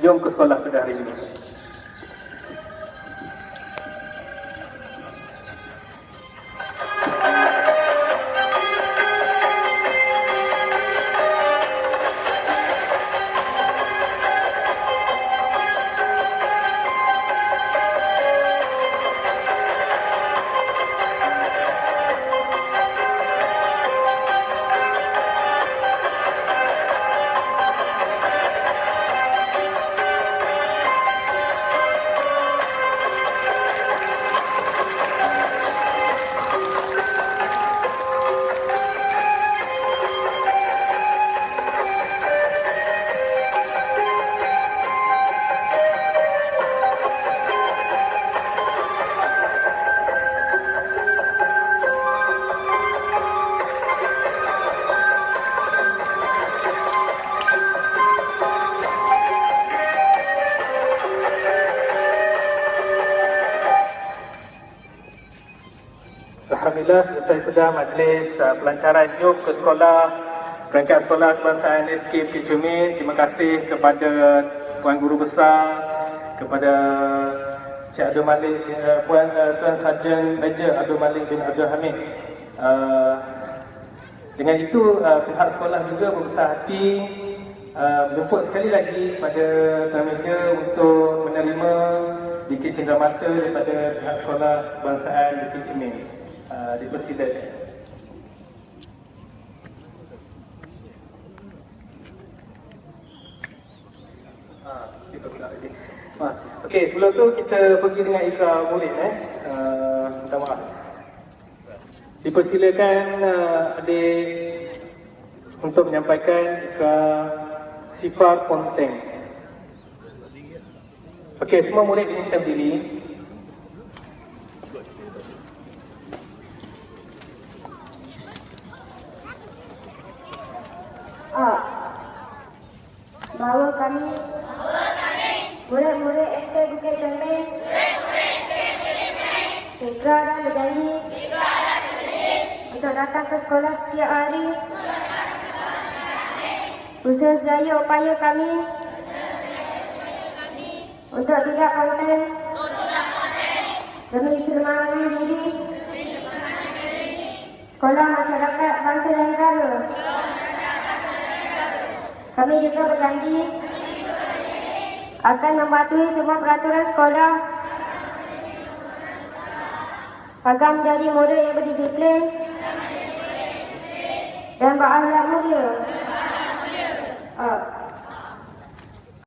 jom ke sekolah pada hari ini. Alhamdulillah selesai sudah majlis uh, pelancaran jom ke sekolah Perangkat sekolah kebangsaan SK Bukit Cermin Terima kasih kepada Tuan Guru Besar Kepada Cik Abdul Malik uh, Puan uh, Tuan Sarjan Major Abdul Malik bin Abdul Hamid. Uh, Dengan itu uh, pihak sekolah juga berbesar hati uh, Menjemput sekali lagi kepada Tuan Major untuk menerima Dikit cenderamata daripada pihak sekolah kebangsaan Bukit Cermin uh, dipersilakan. Ah, Okey, sebelum tu kita pergi dengan Ikra murid eh. Uh, minta maaf. Dipersilakan uh, adik untuk menyampaikan Ikra sifar konten. Okey, semua murid diminta berdiri. Bahawa kami. Murid-murid SK Bukit Cermin Ikra dan berjanji untuk datang ke sekolah setiap hari. Usaha sedaya upaya kami. Untuk tidak konten demi keselamatan diri. Sekolah masyarakat bangsa dan negara. Kami juga berjanji akan mematuhi semua peraturan sekolah agar menjadi murid yang berdisiplin dan berakhlak mulia. Ah.